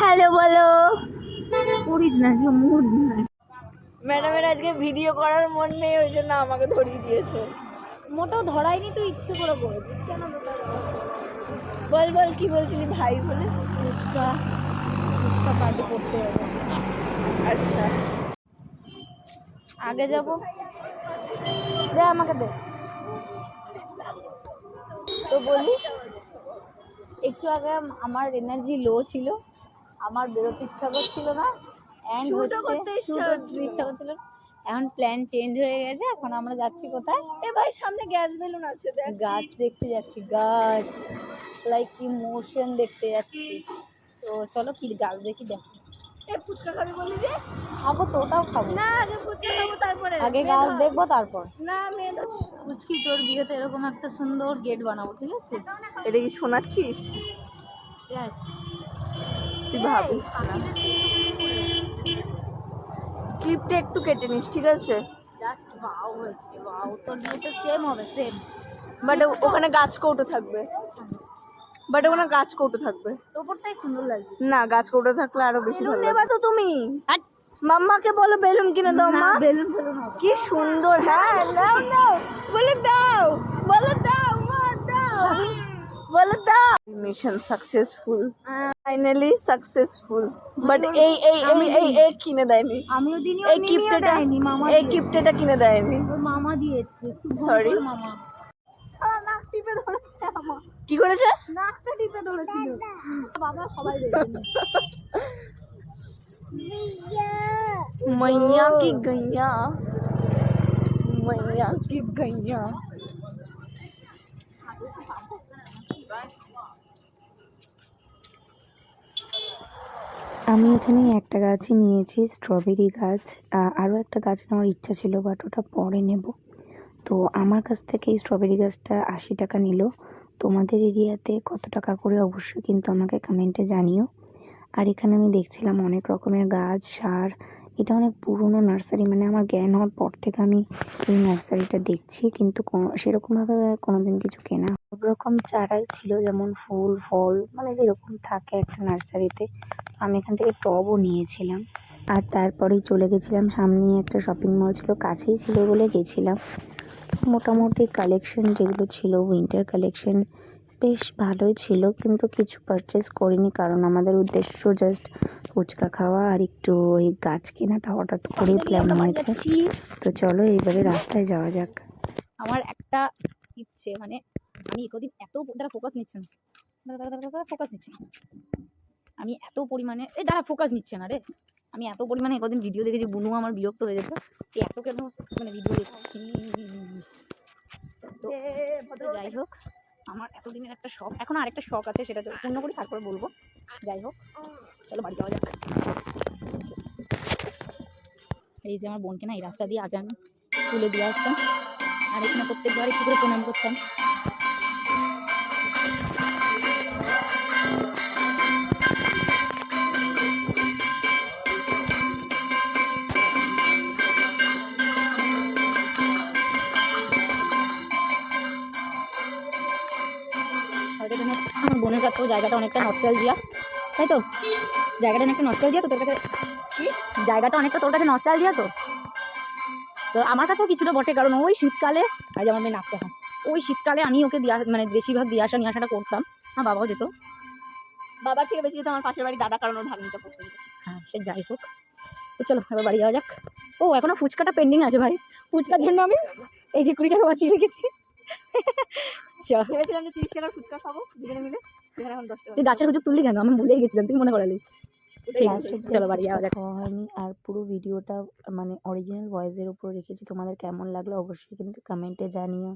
Hello বলো। করিস না মুড নাই ম্যাডামের আজকে ভিডিও করার মন নেই ওই জন্য আমাকে ধরিয়ে দিয়েছে। মোটেও ধরাইনি তুই ইচ্ছে করে করেছিস। কেন বল বল কি বলছিলি ভাই বলে? ফুচকা ফুচকা পার্টি করতে হবে আচ্ছা। আগে যাব। দে আমাকে দে। তো বলি। একটু আগে আমার এনার্জি লো ছিল। আমার বেরোতে ইচ্ছা করছিল না। অ্যান্ড হচ্ছে ইচ্ছা করছিল। না। এখন প্ল্যান চেঞ্জ হয়ে গেছে এখন আমরা যাচ্ছি কোথায়? এ ভাই সামনে গ্যাস বেলুন আছে দেখ। গাছ দেখতে যাচ্ছি গাছ। লাইক ইমোশন দেখতে যাচ্ছি। তো চলো কি গাছ দেখি দেখো। এ ফুচকা খাবি বলি যে? খাব তো ওটাও খাব। না আগে ফুচকা খাব তারপরে আগে গাছ দেখব তারপর। না মেয়ে। পুচকি তোর বিয়েতে এরকম একটা সুন্দর গেট বানাবো ঠিক আছে? এটা কি শোনাচ্ছিস. তুই ভাবিস না। ক্লিপটা একটু কেটে নিস ঠিক আছে? জাস্ট ওয়াও হয়েছে ওয়াও তোর বিয়েতে সেম হবে সেম বাট ওখানে গাছ কৌটো থাকবে। বাট ওখানে গাছ কৌটো থাকবে। ওপরটাই সুন্দর লাগবে। না গাছ কৌটো থাকলে আরও বেশি ভালো দেবা তো তুমি। মাম্মাকে বলো বেলুন কিনে দাও মা। বেলুন বেলুন কি সুন্দর হ্যাঁ দাও দাও। বলে দাও বলে দাও মা দাও। বলে দাও। Mission successful finally successful but এই এই এই এই এই কিনে দেয়নি আমিও দিনই এই গিফটটা দেয়নি মামা এই গিফটটা কিনে দেয়নি ওর মামা দিয়েছে Sorry? শুভঙ্কর মামা নাক টিপে ধরেছে আমার কি করেছে নাকটা টিপে ধরেছিল বাবা সবাই দেখেনি मैया की गैया मैया की गैया আমি এখানে একটা গাছই নিয়েছি স্ট্রবেরি গাছ। আরও একটা গাছ নেওয়ার ইচ্ছা ছিল বাট ওটা পরে নেব। তো আমার কাছ থেকে এই স্ট্রবেরি গাছটা আশি টাকা নিল। তোমাদের এরিয়াতে কত টাকা করে অবশ্যই কিন্তু আমাকে কমেন্টে জানিও। আর এখানে আমি দেখছিলাম অনেক রকমের গাছ, সার। এটা অনেক পুরনো নার্সারি মানে আমার জ্ঞান হওয়ার পর থেকে আমি এই নার্সারিটা দেখছি, কিন্তু কোনো সেরকমভাবে কোনোদিন কিছু কেনা সব রকম চারাই ছিল, যেমন ফুল, ফল মানে যেরকম থাকে একটা নার্সারিতে। আমি এখান থেকে টবও নিয়েছিলাম। আর তারপরেই চলে গেছিলাম। সামনেই একটা শপিং মল ছিল কাছেই ছিল বলে গেছিলাম। মোটামুটি কালেকশন যেগুলো ছিল উইন্টার কালেকশন বেশ ভালোই ছিল কিন্তু কিছু পারচেস করিনি কারণ আমাদের উদ্দেশ্য জাস্ট ফুচকা খাওয়া আর একটু ওই গাছ কেনাটা হঠাৎ করেই প্ল্যান হয়েছে। তো চলো এইবারে রাস্তায় যাওয়া যাক। আমার একটা ইচ্ছে মানে আমি একদিন এত দ্বারা ফোকাস নিচ্ছে না। ফোকাস নিচ্ছে না। আমি এত পরিমাণে, এই দাঁড়া ফোকাস নিচ্ছে না রে। আমি এত পরিমাণে একদিন ভিডিও দেখেছি, বুনু আমার বিরক্ত হয়ে যেত এত কেন মানে ভিডিও দেখছিস? তো যাই হোক, আমার এতদিনের একটা শখ, এখন আরেকটা শখ আছে, সেটা পূর্ণ করি, তারপরে বলব। যাই হোক, চলো বাড়ি যাওয়া যাক। এই যে আমার বোনকে না, এই রাস্তা দিয়ে আগে আমি তুলে দিয়ে আসতাম। আর এখানে প্রত্যেকবার একটু করে প্রণাম করতাম। কাছেও জায়গাটা অনেকটা নস্টালজিয়া তাই তো? জায়গাটা অনেকটা নস্টালজিয়া তো তোর কাছে? কি? জায়গাটা অনেকটা তোর কাছে নস্টালজিয়া তো? তো আমার কাছেও কিছুটা বটে, কারণ ওই শীতকালে, আজ আমার মেয়ে নাচতে হয়। ওই শীতকালে আমি ওকে দিয়ে মানে বেশিরভাগ দিয়ে আসা নিয়ে আসাটা করতাম। আমার বাবাও যেত। বাবার থেকে বেশি যেত আমার পাশের বাড়ি দাদা, কারণ ওর ভাগ্নিটা পড়তে। হ্যাঁ সে যাই হোক। তো চলো, এবার বাড়ি যাওয়া যাক। ও, এখনও ফুচকাটা পেন্ডিং আছে ভাই। ফুচকার জন্য আমি এই যে কুড়ি টাকা বাঁচিয়ে রেখেছি। ভেবেছিলাম যে তিরিশ টাকার ফুচকা খাব, দুজনে মিলে। টাকা তুই গাছের হুজুক তুললি কেন? আমি ভুলেই গেছিলাম তুই মনে করালি? ঠিক চলো বাড়ি যাওয়া দেখো হয়নি আর পুরো ভিডিওটা মানে অরিজিনাল ভয়েসের উপর রেখেছি তোমাদের কেমন লাগল অবশ্যই কিন্তু কমেন্টে জানিও।